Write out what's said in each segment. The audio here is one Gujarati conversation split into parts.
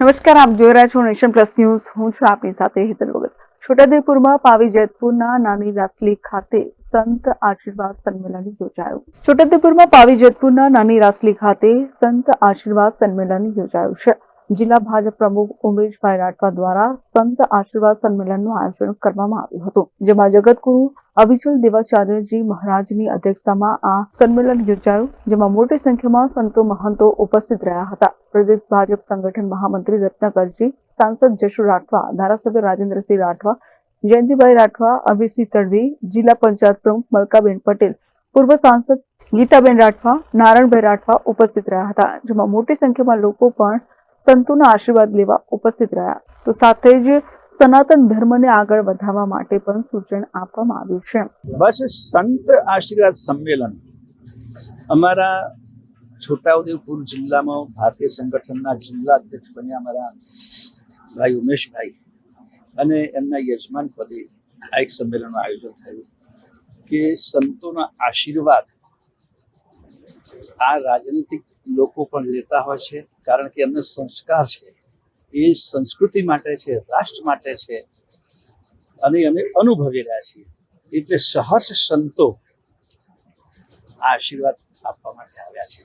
નમસ્કાર, આપ જોઈ રહ્યા છો નેશન પ્લસ ન્યૂઝ. હું છું આપની સાથે હેતલ વગર છોટાઉદેપુરમાં પાવી જેતપુરના નાની રાસલી ખાતે સંત આશીર્વાદ સંમેલન યોજાયું. છોટાઉદેપુરમાં પાવી જેતપુરના નાની રાસલી ખાતે સંત આશીર્વાદ સંમેલન યોજાયું છે. જિલ્લા ભાજપ પ્રમુખ ઉમેશભાઈ રાઠવા દ્વારા સંત આશીર્વાદ સંમેલનનું આયોજન કરવામાં આવ્યું હતું, જેમાં જગતગુરુ અવિચલ દેવાચાર્યજી મહારાજની અધ્યક્ષતામાં આ સંમેલન યોજાયું, જેમાં મોટી સંખ્યામાં સંતો મહંતો ઉપસ્થિત રહ્યા હતા. પ્રદેશ ભાજપ સંગઠન મહામંત્રી રત્નાકરજી, સાંસદ જશુ રાઠવા, ધારાસભ્ય રાજેન્દ્રસિંહ રાઠવા, જયંતિભાઈ રાઠવા, અભિસિંહ તડવી જિલ્લા પંચાયત પ્રમુખ મલકાબેન પટેલ, પૂર્વ સાંસદ ગીતાબેન રાઠવા નારાયણભાઈ રાઠવા ઉપસ્થિત રહ્યા હતા, જેમાં મોટી સંખ્યામાં લોકો પણ સંતોના આશીર્વાદ લેવા ઉપસ્થિત રહ્યા. તો સાથે જ સનાતન ધર્મને આગળ વધારવા માટે પણ સૂચન આપવામાં આવ્યું છે. બસ સંત આશીર્વાદ સંમેલન. અમારા છોટાઉદેપુર જિલ્લામાં ભારતીય સંગઠનના જિલ્લા અધ્યક્ષ બન્યા અમારા ભાઈ ઉમેશભાઈ. અને એમના યજમાન પદે આ એક સંમેલનનું આયોજન થયું કે સંતોના આશીર્વાદ આ રાજનીતિક લોકો પણ લેતા હોય છે, કારણ કે એમનો સંસ્કાર છે. એ સંસ્કૃતિ માટે છે, રાષ્ટ્ર માટે છે, અને અમે અનુભવી રહ્યા છીએ. એટલે સહર્ષ સંતો આ આશીર્વાદ આપવા માટે આવ્યા છે.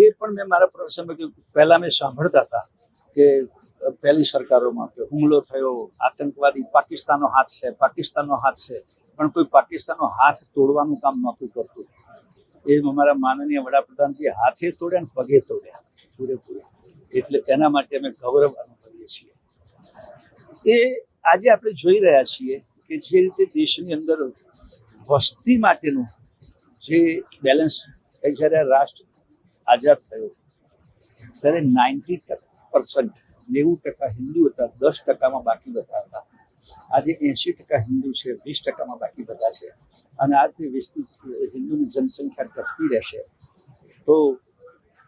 એ પણ મેં મારા પ્રસંગે પહેલા મેં સાંભળતા હતા કે પહેલી સરકારોમાં કે હુમલો થયો, આતંકવાદી પાકિસ્તાનનો હાથ છે, પાકિસ્તાનનો હાથ છે, પણ કોઈ પાકિસ્તાનનો હાથ તોડવાનું કામ નહોતું કરતું. એ અમારા માનનીય વડાપ્રધાનજી હાથે તોડ્યા ને પગે તોડ્યા. પૂરેપૂરા. એટલે એના માટે અમે ગૌરવ અનુભવીએ છીએ. એ આજે આપણે જોઈ રહ્યા છીએ કે જે રીતે દેશની અંદર વસ્તી માટેનું જે બેલેન્સ જ્યારે રાષ્ટ્ર આઝાદ થયો, ત્યારે નાઇન્ટી પર્સન્ટ નેવું ટકા હિન્દુ હતા, દસ ટકામાં બાકી બધા હતા. આજે એંશી ટકા હિન્દુ છે, વીસ ટકામાં બાકી બધા છે. અને આજે વિસ્તૃત હિન્દુની જનસંખ્યા ઘટતી રહેશે. તો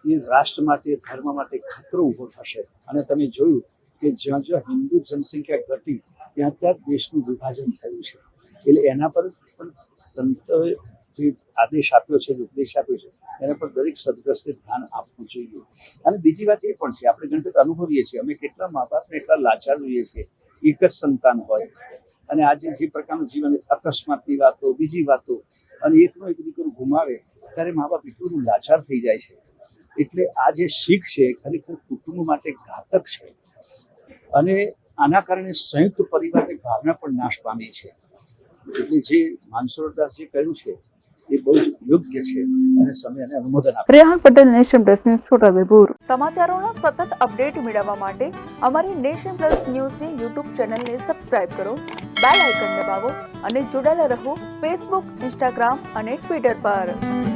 એ રાષ્ટ્ર માટે, ધર્મ માટે ખતરો ઊભો થશે. અને તમે જોયું કે જ્યાં જ્યાં હિન્દુ જનસંખ્યા ઘટી, ત્યાં ત્યાં દેશનું વિભાજન થયું છે. એટલે એના પર પણ સંતોએ જે આદેશ આપ્યો છે, જે ઉપદેશ આપ્યો છે, એના પર દરેક સદગ્રસ્તે ધ્યાન આપવું જોઈએ. અને બીજી વાત એ પણ છે, આપણે ગણપત અનુભવીએ છીએ, અમે કેટલા મા બાપને એટલા લાચાર જોઈએ છીએ. એક જ સંતાન હોય. અને આજે જે પ્રકારનું જીવન, અકસ્માતની વાતો, બીજી વાતો, અને એકનો એક દીકરો ગુમાવે, ત્યારે મા બાપ એટલું લાચાર થઈ જાય છે. એટલે આ જે શીખ છે ખરેખર કુટુંબ માટે ઘાતક છે. અને આના કારણે સંયુક્ત પરિવારની ભાવના પણ નાશ પામી છે. એટલે જે માનસરોદાસજી કહ્યું છે એ બહુ જ યોગ્ય છે અને સમય એને અનુમોદન આપે Rehan Patel Nation Plus News Chhotaudepur સમાચારોના સતત અપડેટ મેળવવા માટે અમારી નેશન પ્લસ ન્યૂઝની યુટ્યુબ ચેનલને સબસ્ક્રાઇબ કરો બેલ આઇકન દબાવો અને જોડાયેલા રહો ફેસબુક ઇન્સ્ટાગ્રામ અને ટ્વિટર પર.